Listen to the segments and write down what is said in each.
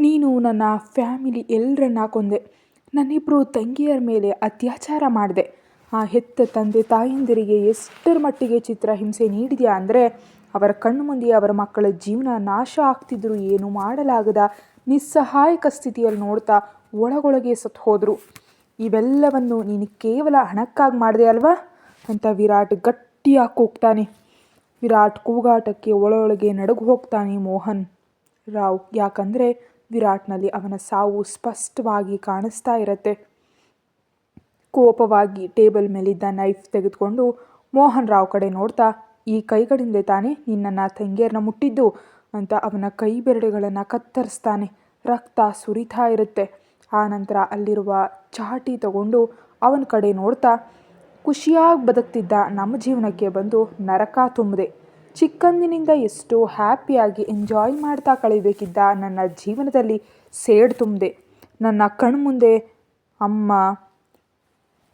ನೀನು ನನ್ನ ಫ್ಯಾಮಿಲಿ ಎಲ್ಲರನ್ನ ಕೊಂದೆ. ನನ್ನಿಬ್ಬರು ತಂಗಿಯರ ಮೇಲೆ ಅತ್ಯಾಚಾರ ಮಾಡಿದೆ. ಆ ಹೆತ್ತ ತಂದೆ ತಾಯಂದಿರಿಗೆ ಎಷ್ಟರ ಮಟ್ಟಿಗೆ ಚಿತ್ರ ಹಿಂಸೆ ನೀಡಿದೆಯಾ ಅಂದರೆ ಅವರ ಕಣ್ಣು ಮುಂದೆ ಅವರ ಮಕ್ಕಳ ಜೀವನ ನಾಶ ಆಗ್ತಿದ್ರು ಏನು ಮಾಡಲಾಗದ ನಿಸ್ಸಹಾಯಕ ಸ್ಥಿತಿಯಲ್ಲಿ ನೋಡ್ತಾ ಒಳಗೊಳಗೆ ಸತ್ತು ಹೋದರು. ಇವೆಲ್ಲವನ್ನು ನೀನು ಕೇವಲ ಹಣಕ್ಕಾಗಿ ಮಾಡಿದೆ ಅಲ್ವಾ? ಅಂತ ವಿರಾಟ್ ಗಟ್ಟಿಯಾಗಿ ಕೂಗ್ತಾನೆ. ವಿರಾಟ್ ಕೂಗಾಟಕ್ಕೆ ಒಳೊಳಗೆ ನಡುಗು ಹೋಗ್ತಾನೆ ಮೋಹನ್. ರಾವ್ ಯಾಕಂದರೆ ವಿರಾಟ್ನಲ್ಲಿ ಅವನ ಸಾವು ಸ್ಪಷ್ಟವಾಗಿ ಕಾಣಿಸ್ತಾ ಇರತ್ತೆ. ಕೋಪವಾಗಿ ಟೇಬಲ್ ಮೇಲಿದ್ದ ನೈಫ್ ತೆಗೆದುಕೊಂಡು ಮೋಹನ್ ರಾವ್ ಕಡೆ ನೋಡ್ತಾ, ಈ ಕೈಗಳಿಂದ ತಾನೇ ನಿನ್ನನ್ನು ತಂಗಿಯರನ್ನ ಮುಟ್ಟಿದ್ದು? ಅಂತ ಅವನ ಕೈ ಬೆರಳುಗಳನ್ನು ಕತ್ತರಿಸ್ತಾನೆ. ರಕ್ತ ಸುರಿತಾ ಇರುತ್ತೆ. ಆ ನಂತರ ಅಲ್ಲಿರುವ ಚಾಟಿ ತಗೊಂಡು ಅವನ ಕಡೆ ನೋಡ್ತಾ, ಖುಷಿಯಾಗಿ ಬದುಕ್ತಿದ್ದ ನಮ್ಮ ಜೀವನಕ್ಕೆ ಬಂದು ನರಕ ತುಂಬಿದೆ ಚಿಕ್ಕಂದಿನಿಂದ ಎಷ್ಟೋ ಹ್ಯಾಪಿಯಾಗಿ ಎಂಜಾಯ್ ಮಾಡ್ತಾ ಕಳಿಬೇಕಿದ್ದ ನನ್ನ ಜೀವನದಲ್ಲಿ ಸೇಡ್ ತುಂಬಿದೆ. ನನ್ನ ಕಣ್ಮುಂದೆ ಅಮ್ಮ,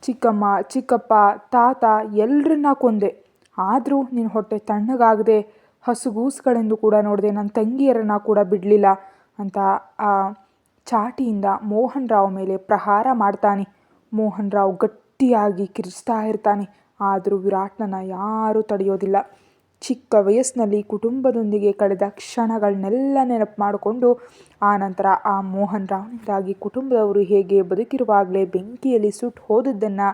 ಚಿಕ್ಕಮ್ಮ, ಚಿಕ್ಕಪ್ಪ, ತಾತ ಎಲ್ಲರನ್ನ ಕೊಂದೆ. ಆದರೂ ನಿನ್ನ ಹೊಟ್ಟೆ ತಣ್ಣಗಾಗದೆ ಹಸುಗೂಸುಗಳೆಂದು ಕೂಡ ನೋಡಿದೆ ನನ್ನ ತಂಗಿಯರನ್ನು ಕೂಡ ಬಿಡಲಿಲ್ಲ ಅಂತ ಆ ಚಾಟಿಯಿಂದ ಮೋಹನ್ ರಾವ್ ಮೇಲೆ ಪ್ರಹಾರ ಮಾಡ್ತಾನೆ. ಮೋಹನ್ ರಾವ್ ಗಟ್ಟಿಯಾಗಿ ಕಿರಿಸ್ತಾ ಇರ್ತಾನೆ. ಆದರೂ ವಿರಾಟ್ನನ್ನು ಯಾರೂ ತಡೆಯೋದಿಲ್ಲ. ಚಿಕ್ಕ ವಯಸ್ಸಿನಲ್ಲಿ ಕುಟುಂಬದೊಂದಿಗೆ ಕಳೆದ ಕ್ಷಣಗಳನ್ನೆಲ್ಲ ನೆನಪು ಮಾಡಿಕೊಂಡು, ಆ ನಂತರ ಆ ಮೋಹನ್ ರಾವ್ನಿಂದಾಗಿ ಕುಟುಂಬದವರು ಹೇಗೆ ಬದುಕಿರುವಾಗಲೇ ಬೆಂಕಿಯಲ್ಲಿ ಸುಟ್ಟು ಹೋದದ್ದನ್ನು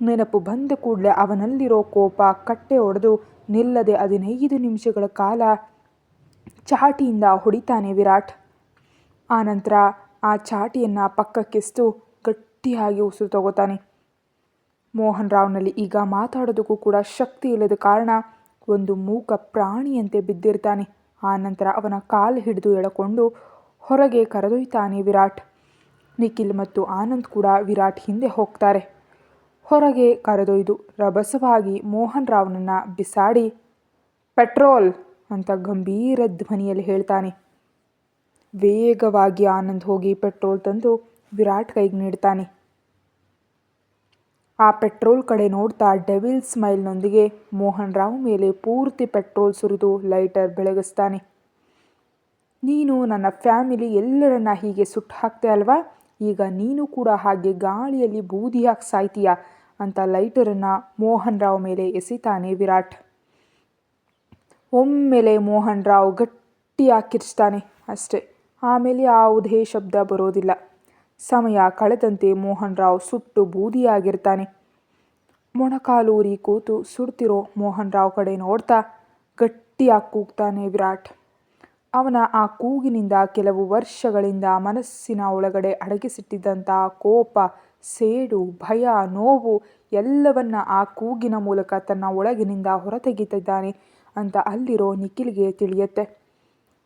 ನೆನಪು ಬಂದ ಕೂಡಲೇ ಅವನಲ್ಲಿರೋ ಕೋಪ ಕಟ್ಟೆ ಒಡೆದು ನಿಲ್ಲದೆ ಹದಿನೈದು ನಿಮಿಷಗಳ ಕಾಲ ಚಾಟಿಯಿಂದ ಹೊಡಿತಾನೆ ವಿರಾಟ್. ಆನಂತರ ಆ ಚಾಟಿಯನ್ನು ಪಕ್ಕಕ್ಕೆಸ್ತು ಗಟ್ಟಿಯಾಗಿ ಉಸಿರು ತಗೋತಾನೆ. ಮೋಹನ್ ರಾವ್ನಲ್ಲಿ ಈಗ ಮಾತಾಡೋದಕ್ಕೂ ಕೂಡ ಶಕ್ತಿ ಇಲ್ಲದ ಕಾರಣ ಒಂದು ಮೂಕ ಪ್ರಾಣಿಯಂತೆ ಬಿದ್ದಿರ್ತಾನೆ. ಆ ನಂತರ ಅವನ ಕಾಲು ಹಿಡಿದು ಎಳಕೊಂಡು ಹೊರಗೆ ಕರೆದೊಯ್ತಾನೆ ವಿರಾಟ್. ನಿಖಿಲ್ ಮತ್ತು ಆನಂದ್ ಕೂಡ ವಿರಾಟ್ ಹಿಂದೆ ಹೋಗ್ತಾರೆ. ಹೊರಗೆ ಕರೆದೊಯ್ದು ರಭಸವಾಗಿ ಮೋಹನ್ ರಾವ್ನನ್ನು ಬಿಸಾಡಿ, ಪೆಟ್ರೋಲ್ ಅಂತ ಗಂಭೀರ ಧ್ವನಿಯಲ್ಲಿ ಹೇಳ್ತಾನೆ. ವೇಗವಾಗಿ ಆನಂದ್ ಹೋಗಿ ಪೆಟ್ರೋಲ್ ತಂದು ವಿರಾಟ್ ಕೈಗೆ ನೀಡ್ತಾನೆ. ಆ ಪೆಟ್ರೋಲ್ ಕಡೆ ನೋಡ್ತಾ ಡೆವಿಲ್ ಸ್ಮೈಲ್ನೊಂದಿಗೆ ಮೋಹನ್ ರಾವ್ ಮೇಲೆ ಪೂರ್ತಿ ಪೆಟ್ರೋಲ್ ಸುರಿದು ಲೈಟರ್ ಬೆಳಗಿಸ್ತಾನೆ. ನೀನು ನನ್ನ ಫ್ಯಾಮಿಲಿ ಎಲ್ಲರನ್ನ ಹೀಗೆ ಸುಟ್ಟು ಹಾಕ್ತೆ ಅಲ್ವಾ? ಈಗ ನೀನು ಕೂಡ ಹಾಗೆ ಗಾಳಿಯಲ್ಲಿ ಬೂದಿಯಾಗಿ ಸಾಯ್ತೀಯ? ಅಂತ ಲೈಟರನ್ನು ಮೋಹನ್ ರಾವ್ ಮೇಲೆ ಎಸಿತಾನೆ ವಿರಾಟ್. ಒಮ್ಮೆಲೆ ಮೋಹನ್ ರಾವ್ ಗಟ್ಟಿಯಾಗಿ ಕಿರ್ಚ್ತಾನೆ ಅಷ್ಟೇ. ಆಮೇಲೆ ಯಾವುದೇ ಶಬ್ದ ಬರೋದಿಲ್ಲ. ಸಮಯ ಕಳೆದಂತೆ ಮೋಹನ್ ರಾವ್ ಸುಟ್ಟು ಬೂದಿಯಾಗಿರ್ತಾನೆ. ಮೊಣಕಾಲೂರಿ ಕೂತು ಸುಡ್ತಿರೋ ಮೋಹನ್ ರಾವ್ ಕಡೆ ನೋಡ್ತಾ ಗಟ್ಟಿಯಾಗಿ ಕೂಗ್ತಾನೆ ವಿರಾಟ್. ಅವನ ಆ ಕೂಗಿನಿಂದ ಕೆಲವು ವರ್ಷಗಳಿಂದ ಮನಸ್ಸಿನ ಒಳಗಡೆ ಅಡಗಿಸಿಟ್ಟಿದ್ದಂಥ ಕೋಪ, ಸೇಡು, ಭಯ, ನೋವು ಎಲ್ಲವನ್ನ ಆ ಕೂಗಿನ ಮೂಲಕ ತನ್ನ ಒಳಗಿನಿಂದ ಹೊರತೆಗೀತಿದ್ದಾನೆ ಅಂತ ಅಲ್ಲಿರೋ ನಿಖಿಲ್ಗೆ ತಿಳಿಯುತ್ತೆ.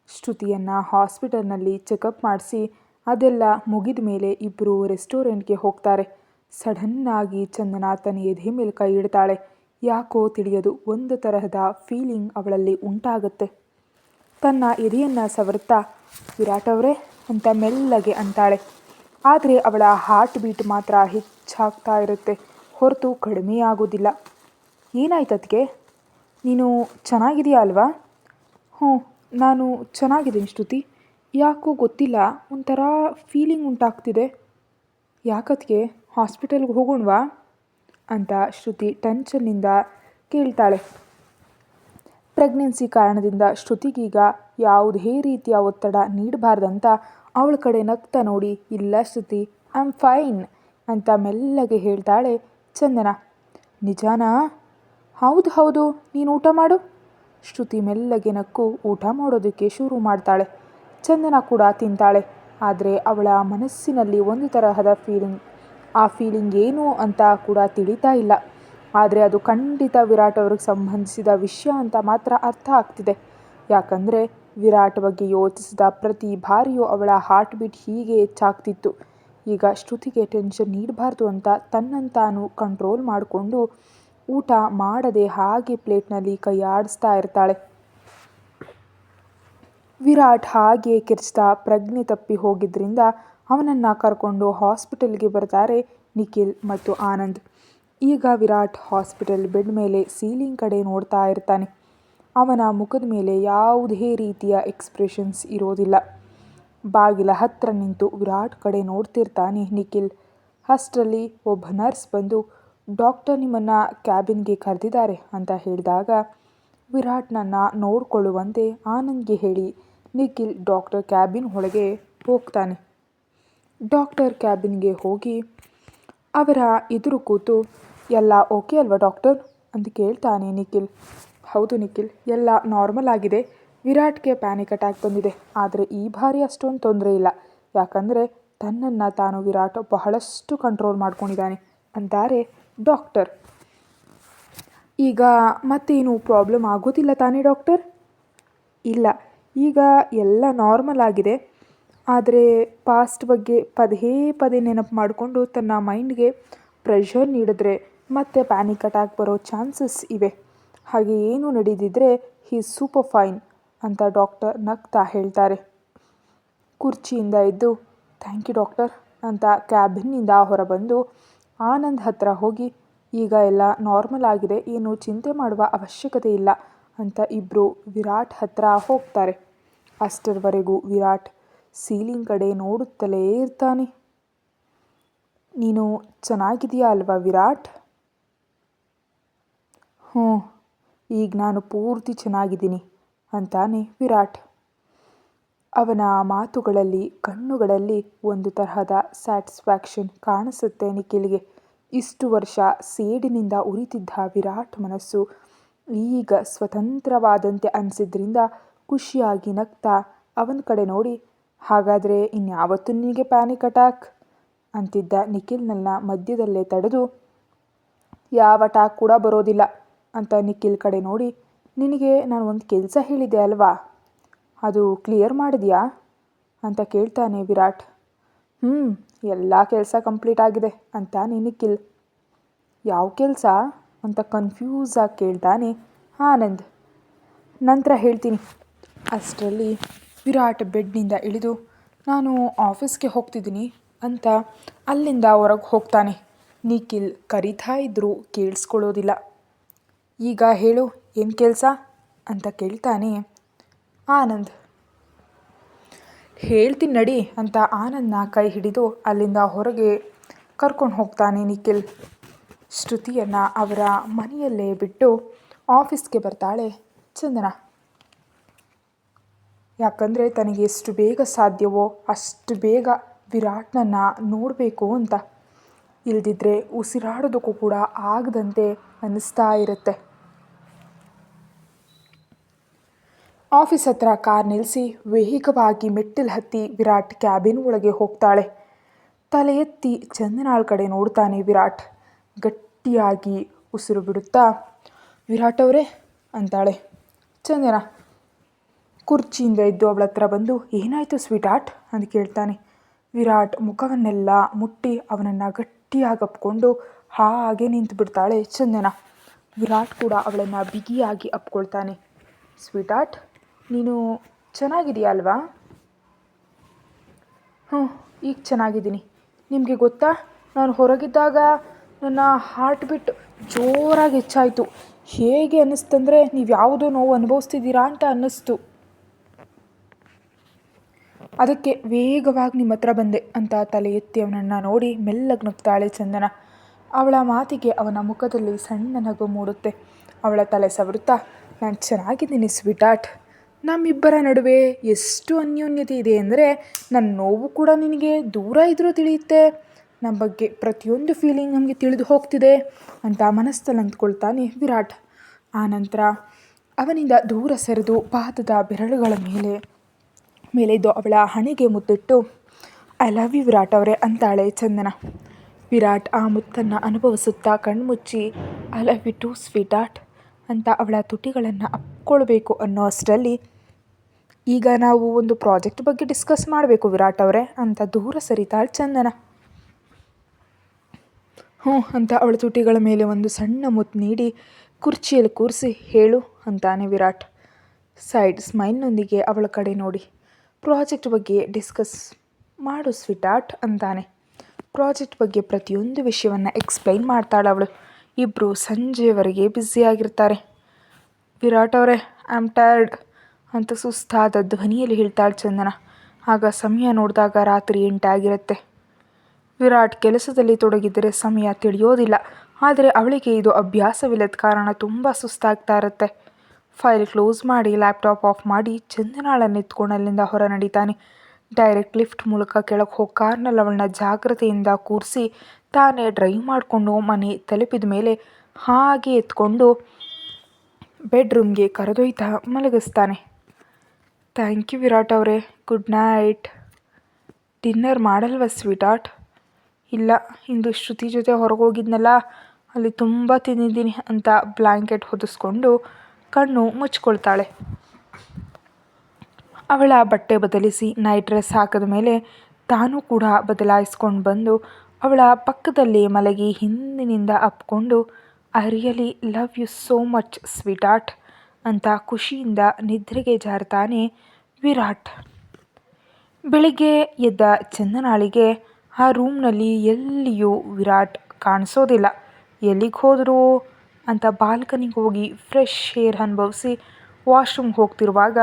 ಶ್ರುತಿಯನ್ನು ಹಾಸ್ಪಿಟಲ್ನಲ್ಲಿ ಚೆಕಪ್ ಮಾಡಿಸಿ ಅದೆಲ್ಲ ಮುಗಿದ ಮೇಲೆ ಇಬ್ಬರು ರೆಸ್ಟೋರೆಂಟ್ಗೆ ಹೋಗ್ತಾರೆ. ಸಡನ್ನಾಗಿ ಚಂದನ ತನ್ನ ಎದೆ ಮೇಲೆ ಕೈ ಇಡ್ತಾಳೆ. ಯಾಕೋ ತಿಳಿಯದು, ಒಂದು ತರಹದ ಫೀಲಿಂಗ್ ಅವಳಲ್ಲಿ ಉಂಟಾಗುತ್ತೆ. ತನ್ನ ಎದೆಯನ್ನು ಸವರ್ತಾ ವಿರಾಟ್ ಅವರೇ ಅಂತ ಮೆಲ್ಲಗೆ ಅಂತಾಳೆ. ಆದರೆ ಅವಳ ಹಾರ್ಟ್ ಬೀಟ್ ಮಾತ್ರ ಹೆಚ್ಚಾಗ್ತಾ ಇರುತ್ತೆ. ಹೊರತು ಕಡಿಮೆ ಆಗೋದಿಲ್ಲ. ಏನಾಯ್ತದಕ್ಕೆ ನೀನು ಚೆನ್ನಾಗಿದೆಯಾ ಅಲ್ವಾ? ಹ್ಞೂ, ನಾನು ಚೆನ್ನಾಗಿದ್ದೀನಿ ಶ್ರುತಿ. ಯಾಕೋ ಗೊತ್ತಿಲ್ಲ, ಒಂಥರ ಫೀಲಿಂಗ್ ಉಂಟಾಗ್ತಿದೆ. ಯಾಕತ್ಗೆ? ಹಾಸ್ಪಿಟಲ್ಗೆ ಹೋಗೋಣವಾ? ಅಂತ ಶ್ರುತಿ ಟೆನ್ಷನ್ನಿಂದ ಕೇಳ್ತಾಳೆ. ಪ್ರೆಗ್ನೆನ್ಸಿ ಕಾರಣದಿಂದ ಶ್ರುತಿಗೀಗ ಯಾವುದೇ ರೀತಿಯ ಒತ್ತಡ ನೀಡಬಾರ್ದಂತ ಅವಳ ಕಡೆ ನಗ್ತಾ ನೋಡಿ, ಇಲ್ಲ ಶ್ರುತಿ ಐ ಆಮ್ ಫೈನ್ ಅಂತ ಮೆಲ್ಲಗೆ ಹೇಳ್ತಾಳೆ ಚಂದನ. ನಿಜಾನಾ? ಹೌದು ಹೌದು, ನೀನು ಊಟ ಮಾಡು. ಶ್ರುತಿ ಮೆಲ್ಲಗೆ ನಕ್ಕು ಊಟ ಮಾಡೋದಕ್ಕೆ ಶುರು ಮಾಡ್ತಾಳೆ. ಚಂದನ ಕೂಡ ತಿಂತಾಳೆ. ಆದರೆ ಅವಳ ಮನಸ್ಸಿನಲ್ಲಿ ಒಂದು ತರಹದ ಫೀಲಿಂಗ್ ಆ ಫೀಲಿಂಗ್ ಏನು ಅಂತ ಕೂಡ ತಿಳಿತಾ ಇಲ್ಲ. ಆದರೆ ಅದು ಖಂಡಿತ ವಿರಾಟ್ ಅವ್ರಿಗೆ ಸಂಬಂಧಿಸಿದ ವಿಷಯ ಅಂತ ಮಾತ್ರ ಅರ್ಥ ಆಗ್ತಿದೆ. ಯಾಕಂದರೆ ವಿರಾಟ್ ಬಗ್ಗೆ ಯೋಚಿಸಿದ ಪ್ರತಿ ಬಾರಿಯೂ ಅವಳ ಹಾರ್ಟ್ ಬೀಟ್ ಹೀಗೆ ಹೆಚ್ಚಾಗ್ತಿತ್ತು. ಈಗ ಶ್ರುತಿಗೆ ಟೆನ್ಷನ್ ನೀಡಬಾರ್ದು ಅಂತ ತನ್ನಂತಾನು ಕಂಟ್ರೋಲ್ ಮಾಡಿಕೊಂಡು ಊಟ ಮಾಡದೆ ಹಾಗೆ ಪ್ಲೇಟ್ನಲ್ಲಿ ಕೈ ಆಡಿಸ್ತಾ ಇರ್ತಾಳೆ. ವಿರಾಟ್ ಹಾಗೆ ಕಿರ್ಚ್ತಾ ಪ್ರಜ್ಞೆ ತಪ್ಪಿ ಹೋಗಿದ್ರಿಂದ ಅವನನ್ನು ಕರ್ಕೊಂಡು ಹಾಸ್ಪಿಟಲ್ಗೆ ಬರ್ತಾರೆ ನಿಖಿಲ್ ಮತ್ತು ಆನಂದ್. ಈಗ ವಿರಾಟ್ ಹಾಸ್ಪಿಟಲ್ ಬೆಡ್ ಮೇಲೆ ಸೀಲಿಂಗ್ ಕಡೆ ನೋಡ್ತಾ ಇರ್ತಾನೆ. ಅವನ ಮುಖದ ಮೇಲೆ ಯಾವುದೇ ರೀತಿಯ ಎಕ್ಸ್ಪ್ರೆಷನ್ಸ್ ಇರೋದಿಲ್ಲ. ಬಾಗಿಲ ಹತ್ತಿರ ನಿಂತು ವಿರಾಟ್ ಕಡೆ ನೋಡ್ತಿರ್ತಾನೆ ನಿಖಿಲ್. ಅಷ್ಟರಲ್ಲಿ ಒಬ್ಬ ನರ್ಸ್ ಬಂದು, ಡಾಕ್ಟರ್ ನಿಮ್ಮನ್ನು ಕ್ಯಾಬಿನ್ಗೆ ಕರೆದಿದ್ದಾರೆ ಅಂತ ಹೇಳಿದಾಗ ವಿರಾಟ್ನನ್ನು ನೋಡಿಕೊಳ್ಳುವಂತೆ ಆನಂದ್ಗೆ ಹೇಳಿ ನಿಖಿಲ್ ಡಾಕ್ಟರ್ ಕ್ಯಾಬಿನ್ ಒಳಗೆ ಹೋಗ್ತಾನೆ. ಡಾಕ್ಟರ್ ಕ್ಯಾಬಿನ್ಗೆ ಹೋಗಿ ಅವರ ಎದುರು ಕೂತು, ಎಲ್ಲ ಓಕೆ ಅಲ್ವಾ ಡಾಕ್ಟರ್? ಅಂತ ಕೇಳ್ತಾನೆ ನಿಖಿಲ್. ಹೌದು ನಿಖಿಲ್, ಎಲ್ಲ ನಾರ್ಮಲ್ ಆಗಿದೆ. ವಿರಾಟ್ಗೆ ಪ್ಯಾನಿಕ್ ಅಟ್ಯಾಕ್ ಬಂದಿದೆ. ಆದರೆ ಈ ಬಾರಿ ಅಷ್ಟೊಂದು ತೊಂದರೆ ಇಲ್ಲ. ಯಾಕಂದರೆ ತನ್ನನ್ನು ತಾನು ವಿರಾಟ್ ಬಹಳಷ್ಟು ಕಂಟ್ರೋಲ್ ಮಾಡ್ಕೊಂಡಿದ್ದಾನೆ ಅಂತಾರೆ ಡಾಕ್ಟರ್. ಈಗ ಮತ್ತೇನು ಪ್ರಾಬ್ಲಮ್ ಆಗೋದಿಲ್ಲ ತಾನೇ ಡಾಕ್ಟರ್? ಇಲ್ಲ. ಈಗ ಎಲ್ಲ ನಾರ್ಮಲ್ ಆಗಿದೆ. ಆದರೆ ಪಾಸ್ಟ್ ಬಗ್ಗೆ ಪದೇ ಪದೇ ನೆನಪು ಮಾಡಿಕೊಂಡು ತನ್ನ ಮೈಂಡ್ಗೆ ಪ್ರೆಷರ್ ನೀಡಿದ್ರೆ ಮತ್ತೆ ಪ್ಯಾನಿಕ್ ಅಟ್ಯಾಕ್ ಬರೋ ಚಾನ್ಸಸ್ ಇವೆ. ಹಾಗೆ ಏನು ನಡೆದಿದ್ದರೆ ಹೀ ಸೂಪರ್ ಫೈನ್ ಅಂತ ಡಾಕ್ಟರ್ ನಗ್ತಾ ಹೇಳ್ತಾರೆ. ಕುರ್ಚಿಯಿಂದ ಎದ್ದು ಥ್ಯಾಂಕ್ ಯು ಡಾಕ್ಟರ್ ಅಂತ ಕ್ಯಾಬಿನ್ನಿಂದ ಹೊರಬಂದು ಆನಂದ್ ಹತ್ತಿರ ಹೋಗಿ, ಈಗ ಎಲ್ಲ ನಾರ್ಮಲ್ ಆಗಿದೆ, ಏನು ಚಿಂತೆ ಮಾಡುವ ಅವಶ್ಯಕತೆ ಇಲ್ಲ. ಅಂತ ಇಬ್ಬರು ವಿರಾಟ್ ಹತ್ರ ಹೋಗ್ತಾರೆ. ಅಷ್ಟರವರೆಗೂ ವಿರಾಟ್ ಸೀಲಿಂಗ್ ಕಡೆ ನೋಡುತ್ತಲೇ ಇರ್ತಾನೆ. ನೀನು ಚೆನ್ನಾಗಿದೆಯಾ ಅಲ್ವಾ ವಿರಾಟ್? ಹ್ಞೂ, ಈಗ ನಾನು ಪೂರ್ತಿ ಚೆನ್ನಾಗಿದ್ದೀನಿ ಅಂತಾನೆ ವಿರಾಟ್. ಅವನ ಮಾತುಗಳಲ್ಲಿ, ಕಣ್ಣುಗಳಲ್ಲಿ ಒಂದು ತರಹದ ಸ್ಯಾಟಿಸ್ಫ್ಯಾಕ್ಷನ್ ಕಾಣಿಸುತ್ತೆ ನಿಖಿಲ್ಗೆ. ಇಷ್ಟು ವರ್ಷ ಸೇಡಿನಿಂದ ಉರಿತಿದ್ದ ವಿರಾಟ್ ಮನಸ್ಸು ಈಗ ಸ್ವತಂತ್ರವಾದಂತೆ ಅನಿಸಿದ್ರಿಂದ ಖುಷಿಯಾಗಿ ನಗ್ತಾ ಅವನ ಕಡೆ ನೋಡಿ, ಹಾಗಾದರೆ ಇನ್ಯಾವತ್ತೂ ನಿನಗೆ ಪ್ಯಾನಿಕ್ ಅಟ್ಯಾಕ್ ಅಂತಿದ್ದ ನಿಖಿಲ್ನನ್ನ ಮಧ್ಯದಲ್ಲೇ ತಡೆದು, ಯಾವ ಅಟ್ಯಾಕ್ ಕೂಡ ಬರೋದಿಲ್ಲ ಅಂತ ನಿಖಿಲ್ ಕಡೆ ನೋಡಿ, ನಿನಗೆ ನಾನು ಒಂದು ಕೆಲಸ ಹೇಳಿದೆ ಅಲ್ವಾ? ಅದು ಕ್ಲಿಯರ್ ಮಾಡಿದ್ಯಾ? ಅಂತ ಕೇಳ್ತಾನೆ ವಿರಾಟ್. ಹ್ಞೂ ಎಲ್ಲ ಕೆಲಸ ಕಂಪ್ಲೀಟ್ ಆಗಿದೆ ಅಂತಾನೆ ನಿಖಿಲ್. ಯಾವ ಕೆಲಸ? ಅಂತ ಕನ್ಫ್ಯೂಸ್ ಆಗಿ ಕೇಳ್ತಾನೆ ಆನಂದ್. ನಂತರ ಹೇಳ್ತೀನಿ, ಅಷ್ಟರಲ್ಲಿ ವಿರಾಟ್ ಬೆಡ್ನಿಂದ ಇಳಿದು, ನಾನು ಆಫೀಸ್ಗೆ ಹೋಗ್ತಿದ್ದೀನಿ ಅಂತ ಅಲ್ಲಿಂದ ಹೊರಗೆ ಹೋಗ್ತಾನೆ. ನಿಖಿಲ್ ಕರಿತಾ ಇದ್ದರೂ ಕೇಳಿಸ್ಕೊಳ್ಳೋದಿಲ್ಲ. ಈಗ ಹೇಳು, ಏನು ಕೆಲಸ? ಅಂತ ಕೇಳ್ತಾನೆ ಆನಂದ್. ಹೇಳ್ತೀನಿ ನಡಿ ಅಂತ ಆನಂದ್ನ ಕೈ ಹಿಡಿದು ಅಲ್ಲಿಂದ ಹೊರಗೆ ಕರ್ಕೊಂಡು ಹೋಗ್ತಾನೆ ನಿಖಿಲ್. ಶ್ರುತಿಯನ್ನು ಅವರ ಮನೆಯಲ್ಲೇ ಬಿಟ್ಟು ಆಫೀಸ್ಗೆ ಬರ್ತಾಳೆ ಚಂದನ. ಯಾಕಂದರೆ ತನಗೆ ಎಷ್ಟು ಬೇಗ ಸಾಧ್ಯವೋ ಅಷ್ಟು ಬೇಗ ವಿರಾಟ್ನನ್ನು ನೋಡಬೇಕು ಅಂತ. ಇಲ್ದಿದ್ರೆ ಉಸಿರಾಡೋದಕ್ಕೂ ಕೂಡ ಆಗದಂತೆ ಅನ್ನಿಸ್ತಾ ಇರುತ್ತೆ. ಆಫೀಸ್ ಹತ್ರ ಕಾರ್ ನಿಲ್ಲಿಸಿ ವೇಗವಾಗಿ ಮೆಟ್ಟಿಲು ಹತ್ತಿ ವಿರಾಟ್ ಕ್ಯಾಬಿನ್ ಒಳಗೆ ಹೋಗ್ತಾಳೆ. ತಲೆ ಎತ್ತಿ ಚಂದನಾಳ್ ಕಡೆ ನೋಡ್ತಾನೆ ವಿರಾಟ್. ಗಟ್ಟಿಯಾಗಿ ಉಸಿರು ಬಿಡುತ್ತಾ, ವಿರಾಟ್ ಅವರೇ ಅಂತಾಳೆ. ಚಂದನ, ಕುರ್ಚಿಯಿಂದ ಎದ್ದು ಅವಳ ಹತ್ರ ಬಂದು, ಏನಾಯಿತು ಸ್ವೀಟ್ ಆರ್ಟ್ ಅಂತ ಕೇಳ್ತಾನೆ. ವಿರಾಟ್ ಮುಖವನ್ನೆಲ್ಲ ಮುಟ್ಟಿ ಅವನನ್ನು ಗಟ್ಟಿಯಾಗಿ ಅಪ್ಕೊಂಡು ಹಾಗೆ ನಿಂತು ಬಿಡ್ತಾಳೆ ಚಂದನ. ವಿರಾಟ್ ಕೂಡ ಅವಳನ್ನು ಬಿಗಿಯಾಗಿ ಅಪ್ಕೊಳ್ತಾನೆ. ಸ್ವೀಟ್ ಆರ್ಟ್ ನೀನು ಚೆನ್ನಾಗಿದೆಯಾ ಅಲ್ವಾ? ಹ್ಞೂ ಈಗ ಚೆನ್ನಾಗಿದ್ದೀನಿ. ನಿಮಗೆ ಗೊತ್ತಾ? ನಾನು ಹೊರಗಿದ್ದಾಗ ನನ್ನ ಹಾರ್ಟ್ ಬಿಟ್ ಜೋರಾಗಿ ಹೆಚ್ಚಾಯಿತು. ಹೇಗೆ ಅನ್ನಿಸ್ತಂದರೆ ನೀವು ಯಾವುದೋ ನೋವು ಅನುಭವಿಸ್ತಿದ್ದೀರಾ ಅಂತ ಅನ್ನಿಸ್ತು. ಅದಕ್ಕೆ ವೇಗವಾಗಿ ನಿಮ್ಮ ಹತ್ರ ಬಂದೆ ಅಂತ ತಲೆ ಎತ್ತಿ ಅವನನ್ನು ನೋಡಿ ಮೆಲ್ಲಗೆ ನಗ್ತಾಳೆ ಚಂದನ. ಅವಳ ಮಾತಿಗೆ ಅವನ ಮುಖದಲ್ಲಿ ಸಣ್ಣ ನಗು ಮೂಡುತ್ತೆ. ಅವಳ ತಲೆ ಸವರುತ್ತಾ, ನಾನು ಚೆನ್ನಾಗಿದ್ದೀನಿ ಸ್ವೀಟಾಟ್ ನಮ್ಮಿಬ್ಬರ ನಡುವೆ ಎಷ್ಟು ಅನ್ಯೋನ್ಯತೆ ಇದೆ ಅಂದರೆ ನನ್ನ ನೋವು ಕೂಡ ನಿನಗೆ ದೂರ ಇದ್ದರೂ ತಿಳಿಯುತ್ತೆ. ನಮ್ಮ ಬಗ್ಗೆ ಪ್ರತಿಯೊಂದು ಫೀಲಿಂಗ್ ನಮಗೆ ತಿಳಿದು ಹೋಗ್ತಿದೆ ಅಂತ ಮನಸ್ಸಲ್ಲಿ ಅಂದ್ಕೊಳ್ತಾನೆ ವಿರಾಟ್. ಆನಂತರ ಅವನಿಂದ ದೂರ ಸರಿದು ಪಾದದ ಬೆರಳುಗಳ ಮೇಲೆ, ಮೇಲೆದ್ದು ಅವಳ ಹಣೆಗೆ ಮುತ್ತಿಟ್ಟು ಐ ಲವ್ ಯು ವಿರಾಟ್ ಅವರೇ ಅಂತಾಳೆ ಚಂದನ. ವಿರಾಟ್ ಆ ಮುತ್ತನ್ನು ಅನುಭವಿಸುತ್ತಾ ಕಣ್ಮುಚ್ಚಿ I love you too sweetheart ಅಂತ ಅವಳ ತುಟಿಗಳನ್ನು ಅಪ್ಕೊಳ್ಬೇಕು ಅನ್ನೋ ಅಷ್ಟರಲ್ಲಿ, ಈಗ ನಾವು ಒಂದು ಪ್ರಾಜೆಕ್ಟ್ ಬಗ್ಗೆ ಡಿಸ್ಕಸ್ ಮಾಡಬೇಕು ವಿರಾಟ್ ಅವರೇ ಅಂತ ದೂರ ಸರಿತಾಳೆ ಚಂದನ. ಹ್ಞೂ ಅಂತ ಅವಳ ತುಟಿಗಳ ಮೇಲೆ ಒಂದು ಸಣ್ಣ ಮುತ್ತು ನೀಡಿ ಕುರ್ಚಿಯಲ್ಲಿ ಕೂರಿಸಿ ಹೇಳು ಅಂತಾನೆ ವಿರಾಟ್. ಸೈಡ್ ಸ್ಮೈಲ್ನೊಂದಿಗೆ ಅವಳ ಕಡೆ ನೋಡಿ. ಪ್ರಾಜೆಕ್ಟ್ ಬಗ್ಗೆ ಡಿಸ್ಕಸ್ ಮಾಡು ಸ್ವೀಟ್ ಆರ್ಟ್ ಅಂತಾನೆ. ಪ್ರಾಜೆಕ್ಟ್ ಬಗ್ಗೆ ಪ್ರತಿಯೊಂದು ವಿಷಯವನ್ನು ಎಕ್ಸ್ಪ್ಲೈನ್ ಮಾಡ್ತಾಳೆ ಅವಳು. ಇಬ್ಬರು ಸಂಜೆಯವರೆಗೆ ಬ್ಯುಸಿಯಾಗಿರ್ತಾರೆ. ವಿರಾಟ್ ಅವರೇ, ಐ ಆಮ್ ಟಯರ್ಡ್ ಅಂತ ಸುಸ್ತಾದ ಧ್ವನಿಯಲ್ಲಿ ಹೇಳ್ತಾಳೆ ಚಂದನ. ಆಗ ಸಮಯ ನೋಡಿದಾಗ ರಾತ್ರಿ ಎಂಟಾಗಿರುತ್ತೆ. ವಿರಾಟ್ ಕೆಲಸದಲ್ಲಿ ತೊಡಗಿದರೆ ಸಮಯ ತಿಳಿಯೋದಿಲ್ಲ. ಆದರೆ ಅವಳಿಗೆ ಇದು ಅಭ್ಯಾಸವಿಲ್ಲದ ಕಾರಣ ತುಂಬ ಸುಸ್ತಾಗ್ತಾ ಇರುತ್ತೆ. ಫೈಲ್ ಕ್ಲೋಸ್ ಮಾಡಿ ಲ್ಯಾಪ್ಟಾಪ್ ಆಫ್ ಮಾಡಿ ಚಂದನಾಳನ್ನು ಎತ್ಕೊಂಡು ಅಲ್ಲಿಂದ ಹೊರ ನಡೀತಾನೆ. ಡೈರೆಕ್ಟ್ ಲಿಫ್ಟ್ ಮೂಲಕ ಕೆಳಗೆ ಹೋಗಿ ಕಾರ್ನಲ್ಲಿ ಅವಳನ್ನ ಜಾಗ್ರತೆಯಿಂದ ಕೂರಿಸಿ ತಾನೇ ಡ್ರೈವ್ ಮಾಡಿಕೊಂಡು ಮನೆ ತಲುಪಿದ ಮೇಲೆ ಹಾಗೆ ಎತ್ಕೊಂಡು ಬೆಡ್ರೂಮ್ಗೆ ಕರೆದೊಯ್ತಾ ಮಲಗಿಸ್ತಾನೆ. ಥ್ಯಾಂಕ್ ಯು ವಿರಾಟ್ ಅವರೇ. Good night. ಡಿನ್ನರ್ ಮಾಡಲ್ವ ಸ್ವೀಟಾರ್ಟ್ ಇಲ್ಲ, ಇಂದು ಶ್ರುತಿ ಜೊತೆ ಹೊರಗೆ ಹೋಗಿದ್ನಲ್ಲ ಅಲ್ಲಿ ತುಂಬ ತಿಂದಿದ್ದೀನಿ ಅಂತ ಬ್ಲ್ಯಾಂಕೆಟ್ ಹೊದಿಸ್ಕೊಂಡು ಕಣ್ಣು ಮುಚ್ಕೊಳ್ತಾಳೆ. ಅವಳ ಬಟ್ಟೆ ಬದಲಿಸಿ ನೈಟ್ ಡ್ರೆಸ್ ಹಾಕಿದ ಮೇಲೆ ತಾನೂ ಕೂಡ ಬದಲಾಯಿಸ್ಕೊಂಡು ಬಂದು ಅವಳ ಪಕ್ಕದಲ್ಲಿ ಮಲಗಿ ಹಿಂದಿನಿಂದ ಅಪ್ಕೊಂಡು I really love you so much, sweetheart ಅಂತ ಖುಷಿಯಿಂದ ನಿದ್ರೆಗೆ ಜಾರ್ತಾನೆ ವಿರಾಟ್. ಬೆಳಿಗ್ಗೆ ಎದ್ದ ಚಂದನಾಳಿಗೆ ಆ ರೂಮ್ನಲ್ಲಿ ಎಲ್ಲಿಯೂ ವಿರಾಟ್ ಕಾಣಿಸೋದಿಲ್ಲ. ಎಲ್ಲಿಗೆ ಹೋದರು? ಅಂತ ಬಾಲ್ಕನಿಗೆ ಹೋಗಿ ಫ್ರೆಶ್ ಏರ್ ಅನುಭವಿಸಿ ವಾಶ್ರೂಮ್ಗೆ ಹೋಗ್ತಿರುವಾಗ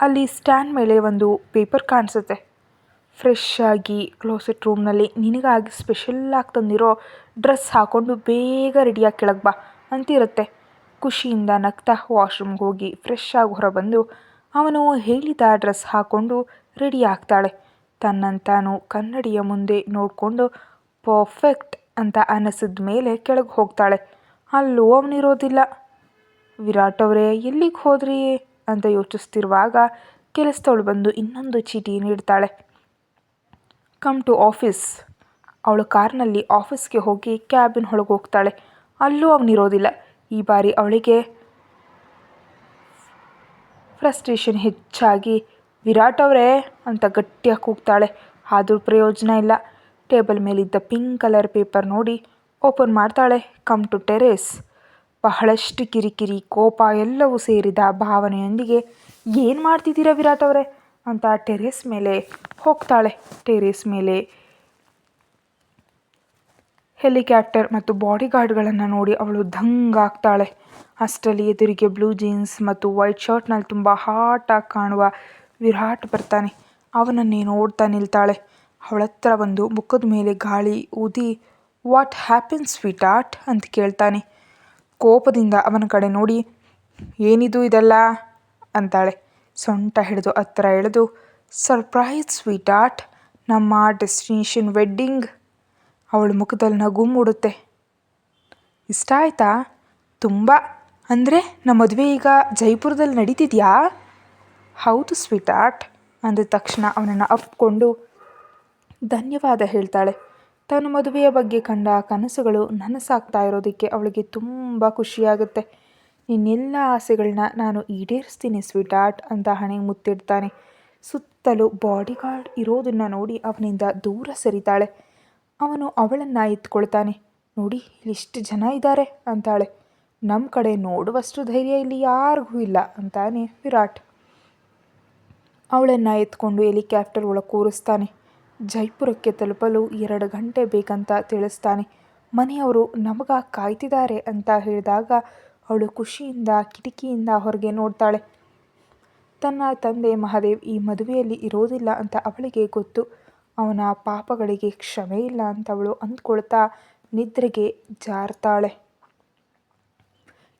ಅಲ್ಲಿ ಸ್ಟ್ಯಾಂಡ್ ಮೇಲೆ ಒಂದು ಪೇಪರ್ ಕಾಣಿಸುತ್ತೆ. ಫ್ರೆಶ್ ಆಗಿ ಕ್ಲೋಸೆಟ್ ರೂಮ್ನಲ್ಲಿ ನಿನಗಾಗಿ ಸ್ಪೆಷಲ್ಲಾಗಿ ತಂದಿರೋ ಡ್ರೆಸ್ ಹಾಕ್ಕೊಂಡು ಬೇಗ ರೆಡಿಯಾಗಿ ಕೆಳಗೆ ಬಾ ಅಂತಿರುತ್ತೆ. ಖುಷಿಯಿಂದ ನಗ್ತಾ ವಾಶ್ರೂಮ್ಗೆ ಹೋಗಿ ಫ್ರೆಶ್ ಆಗಿ ಹೊರಬಂದು ಅವನು ಹೇಳಿದ ಡ್ರೆಸ್ ಹಾಕ್ಕೊಂಡು ರೆಡಿ ಆಗ್ತಾಳೆ. ತನ್ನನ್ನು ತಾನು ಕನ್ನಡಿಯ ಮುಂದೆ ನೋಡಿಕೊಂಡು ಪರ್ಫೆಕ್ಟ್ ಅಂತ ಅನಿಸಿದ ಮೇಲೆ ಕೆಳಗೆ ಹೋಗ್ತಾಳೆ. ಅಲ್ಲೂ ಅವನಿರೋದಿಲ್ಲ. ವಿರಾಟ್ ಅವರೇ, ಎಲ್ಲಿಗೆ ಹೋದ್ರಿ? ಅಂತ ಯೋಚಿಸ್ತಿರುವಾಗ ಕೆಲಸದವಳು ಬಂದು ಇನ್ನೊಂದು ಚೀಟಿ ನೀಡ್ತಾಳೆ. Come to office. ಅವಳು ಕಾರ್ನಲ್ಲಿ ಆಫೀಸ್ಗೆ ಹೋಗಿ ಕ್ಯಾಬಿನ್ ಒಳಗೆ ಹೋಗ್ತಾಳೆ. ಅಲ್ಲೂ ಅವನಿರೋದಿಲ್ಲ. ಈ ಬಾರಿ ಅವಳಿಗೆ ಫ್ರಸ್ಟ್ರೇಷನ್ ಹೆಚ್ಚಾಗಿ ವಿರಾಟ್ ಅವರೇ ಅಂತ ಗಟ್ಟಿಯಾಗಿ ಕೂಗ್ತಾಳೆ. ಆದರೂ ಪ್ರಯೋಜನ ಇಲ್ಲ. ಟೇಬಲ್ ಮೇಲಿದ್ದ ಪಿಂಕ್ ಕಲರ್ ಪೇಪರ್ ನೋಡಿ ಓಪನ್ ಮಾಡ್ತಾಳೆ. Come to terrace. ಬಹಳಷ್ಟು ಕಿರಿಕಿರಿ, ಕೋಪ ಎಲ್ಲವೂ ಸೇರಿದ ಭಾವನೆಯೊಂದಿಗೆ, ಏನು ಮಾಡ್ತಿದ್ದೀರಾ ವಿರಾಟ್ ಅವರೇ? ಅಂತ ಟೆರೇಸ್ ಮೇಲೆ ಹೋಗ್ತಾಳೆ. ಟೆರೇಸ್ ಮೇಲೆ ಹೆಲಿಕ್ಯಾಪ್ಟರ್ ಮತ್ತು ಬಾಡಿಗಾರ್ಡ್ಗಳನ್ನು ನೋಡಿ ಅವಳು ದಂಗಾಗ್ತಾಳೆ ಅಷ್ಟರಲ್ಲಿ ಎದುರಿಗೆ ಬ್ಲೂ ಜೀನ್ಸ್ ಮತ್ತು ವೈಟ್ ಶರ್ಟ್ನಲ್ಲಿ ತುಂಬ ಹಾಟಾಗಿ ಕಾಣುವ ವಿರಾಟ್ ಬರ್ತಾನೆ. ಅವನನ್ನೇ ನೋಡ್ತಾ ನಿಲ್ತಾಳೆ. ಅವಳತ್ರ ಬಂದು ಮುಖದ ಮೇಲೆ ಗಾಳಿ ಊದಿ ವಾಟ್ ಹ್ಯಾಪನ್ ಸ್ವೀಟ್ ಆರ್ಟ್ ಅಂತ ಕೇಳ್ತಾನೆ. ಕೋಪದಿಂದ ಅವನ ಕಡೆ ನೋಡಿ, ಏನಿದು ಇದೆಲ್ಲ? ಅಂತಾಳೆ. ಸೊಂಟ ಹಿಡಿದು ಹತ್ರ ಎಳೆದು ಸರ್ಪ್ರೈಸ್ ಸ್ವೀಟ್ ಆರ್ಟ್ ನಮ್ಮ ಡೆಸ್ಟಿನೇಷನ್ ವೆಡ್ಡಿಂಗ್ ಅವಳ ಮುಖದಲ್ಲಿ ನಗು ಮೂಡುತ್ತೆ. ಇಷ್ಟ ಆಯ್ತಾ? ತುಂಬ. ಅಂದರೆ ನಮ್ಮ ಮದುವೆ ಈಗ ಜೈಪುರದಲ್ಲಿ ನಡೀತಿದೆಯಾ? ಹೌದು ಸ್ವೀಟ್ ಆರ್ಟ್ ಅಂದ ತಕ್ಷಣ ಅವನನ್ನು ಅಪ್ಪಿಕೊಂಡು ಧನ್ಯವಾದ ಹೇಳ್ತಾಳೆ. ತನ್ನ ಮದುವೆಯ ಬಗ್ಗೆ ಕಂಡ ಕನಸುಗಳು ನನಸಾಗ್ತಾ ಇರೋದಕ್ಕೆ ಅವಳಿಗೆ ತುಂಬ ಖುಷಿಯಾಗುತ್ತೆ. ನಿನ್ನೆಲ್ಲ ಆಸೆಗಳನ್ನ ನಾನು ಈಡೇರಿಸ್ತೀನಿ ಸ್ವೀಟ್ ಆರ್ಟ್ ಅಂತ ಹಣೆ ಮುತ್ತಿಡ್ತಾನೆ. ಸುತ್ತಲೂ ಬಾಡಿಗಾರ್ಡ್ ಇರೋದನ್ನು ನೋಡಿ ಅವನಿಂದ ದೂರ ಸರಿತಾಳೆ. ಅವನು ಅವಳನ್ನು ಎತ್ಕೊಳ್ತಾನೆ. ನೋಡಿ, ಇಲ್ಲಿಷ್ಟು ಜನ ಇದ್ದಾರೆ ಅಂತಾಳೆ. ನಮ್ಮ ಕಡೆ ನೋಡುವಷ್ಟು ಧೈರ್ಯ ಇಲ್ಲಿ ಯಾರಿಗೂ ಇಲ್ಲ ಅಂತಾನೆ ವಿರಾಟ್. ಅವಳನ್ನು ಎತ್ಕೊಂಡು ಹೆಲಿಕಾಪ್ಟರ್ ಒಳಗೆ ಕೂರಿಸ್ತಾನೆ. ಜೈಪುರಕ್ಕೆ ತಲುಪಲು ಎರಡು ಗಂಟೆ ಬೇಕಂತ ತಿಳಿಸ್ತಾನೆ. ಮನೆಯವರು ನಮಗ ಕಾಯ್ತಿದ್ದಾರೆ ಅಂತ ಹೇಳಿದಾಗ ಅವಳು ಖುಷಿಯಿಂದ, ಕಿಟಕಿಯಿಂದ ಹೊರಗೆ ನೋಡ್ತಾಳೆ. ತನ್ನ ತಂದೆ ಮಹಾದೇವ್ ಈ ಮದುವೆಯಲ್ಲಿ ಇರೋದಿಲ್ಲ ಅಂತ ಅವಳಿಗೆ ಗೊತ್ತು. ಅವನ ಪಾಪಗಳಿಗೆ ಕ್ಷಮೆ ಇಲ್ಲ ಅಂತ ಅವಳು ಅಂದ್ಕೊಳ್ತಾ ನಿದ್ರೆಗೆ ಜಾರ್ತಾಳೆ.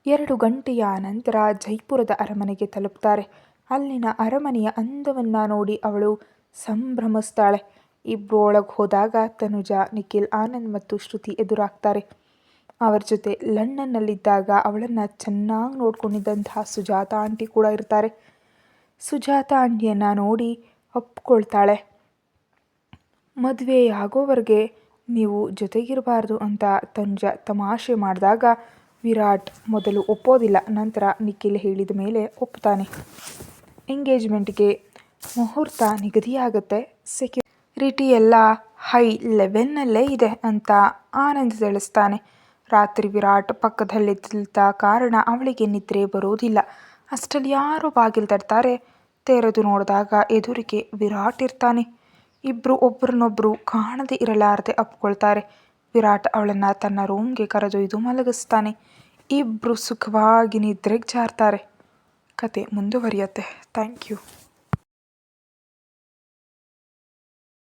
ಎರಡು ಗಂಟೆಯ ನಂತರ ಜೈಪುರದ ಅರಮನೆಗೆ ತಲುಪ್ತಾರೆ. ಅಲ್ಲಿನ ಅರಮನೆಯ ಅಂದವನ್ನು ನೋಡಿ ಅವಳು ಸಂಭ್ರಮಿಸ್ತಾಳೆ. ಇಬ್ಬರು ಒಳಗೆ ಹೋದಾಗ ತನುಜ, ನಿಖಿಲ್, ಆನಂದ್ ಮತ್ತು ಶ್ರುತಿ ಎದುರಾಗ್ತಾರೆ. ಅವರ ಜೊತೆ ಲಂಡನ್ನಲ್ಲಿದ್ದಾಗ ಅವಳನ್ನು ಚೆನ್ನಾಗಿ ನೋಡ್ಕೊಂಡಿದ್ದಂತಹ ಸುಜಾತ ಆಂಟಿ ಕೂಡ ಇರ್ತಾರೆ. ಸುಜಾತ ಆಂಟಿಯನ್ನು ನೋಡಿ ಒಪ್ಕೊಳ್ತಾಳೆ. ಮದುವೆಯಾಗೋವರೆಗೆ ನೀವು ಜೊತೆಗಿರಬಾರ್ದು ಅಂತ ತನುಜ ತಮಾಷೆ ಮಾಡಿದಾಗ ವಿರಾಟ್ ಮೊದಲು ಒಪ್ಪೋದಿಲ್ಲ, ನಂತರ ನಿಖಿಲ್ ಹೇಳಿದ ಮೇಲೆ ಒಪ್ತಾನೆ. ಎಂಗೇಜ್ಮೆಂಟ್ಗೆ ಮುಹೂರ್ತ ನಿಗದಿಯಾಗುತ್ತೆ. ಸೆಕ್ಯೂರಿಟಿ ಎಲ್ಲ ಹೈ ಲೆವೆಲ್ನಲ್ಲೇ ಇದೆ ಅಂತ ಆನಂದ್ ತಿಳಿಸ್ತಾನೆ. ರಾತ್ರಿ ವಿರಾಟ್ ಪಕ್ಕದಲ್ಲಿದ್ದ ಕಾರಣ ಅವಳಿಗೆ ನಿದ್ರೆ ಬರೋದಿಲ್ಲ ಅಷ್ಟರಲ್ಲಿ ಯಾರು ಬಾಗಿಲು ತರ್ತಾರೆ? ತೆರೆದು ನೋಡಿದಾಗ ಎದುರಿಗೆ ವಿರಾಟ್ ಇರ್ತಾನೆ. ಇಬ್ಬರು ಒಬ್ಬರನ್ನೊಬ್ಬರು ಕಾಣದೇ ಇರಲಾರದೆ ಅಪ್ಕೊಳ್ತಾರೆ. ವಿರಾಟ್ ಅವಳನ್ನು ತನ್ನ ರೂಮ್ಗೆ ಕರೆದೊಯ್ದು ಮಲಗಿಸ್ತಾನೆ. ಇಬ್ಬರು ಸುಖವಾಗಿ ನಿದ್ರೆಗೆ ಜಾರ್ತಾರೆ. ಕತೆ ಮುಂದುವರಿಯುತ್ತೆ. Thank you.